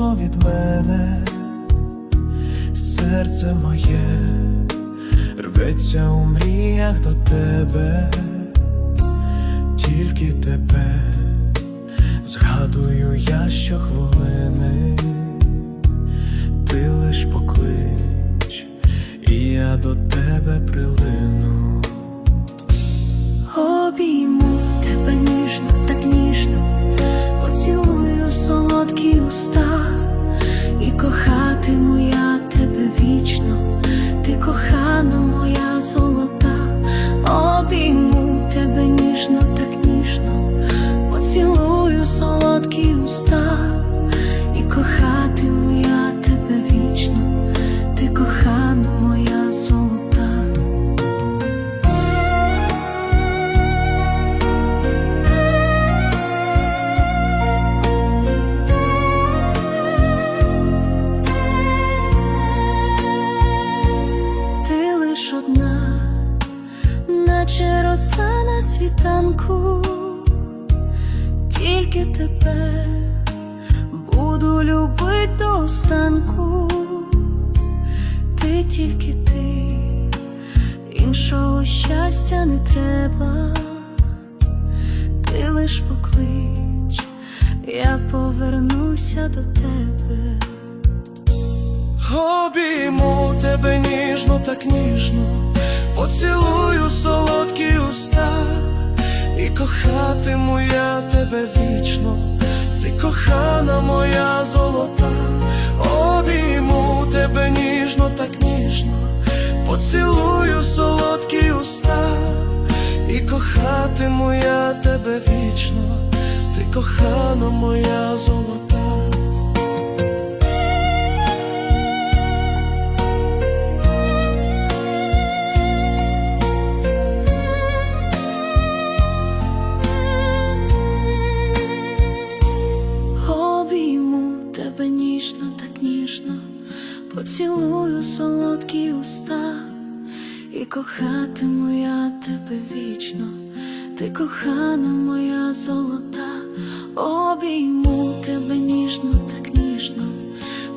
далеко від мене, серце моє рветься у мріях до тебе, тільки тебе згадую я що щохвилин світанку, тільки тебе буду любить до останку, ти тільки ти, іншого щастя не треба, ти лиш поклич, я повернуся до тебе. Обійму тебе ніжно, так ніжно, поцілую солодкі уста, і кохатиму я тебе вічно, ти кохана моя золота, обійму тебе ніжно, так ніжно, поцілую солодкі уста, і кохатиму я тебе вічно, ти кохана моя золота. Ніжно, так ніжно, поцілую солодкі уста, і кохатиму я тебе вічно, ти кохана моя золота, обійму тебе ніжно, так ніжно,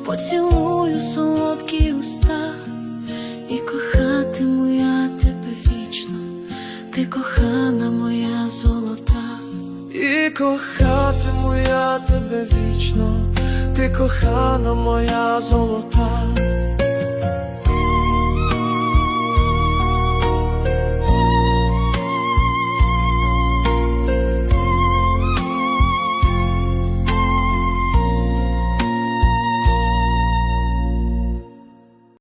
поцілую солодкі уста, і кохатиму я тебе вічно, ти кохана моя золота. І кохатиму я тебе вічно, ти кохана моя золота.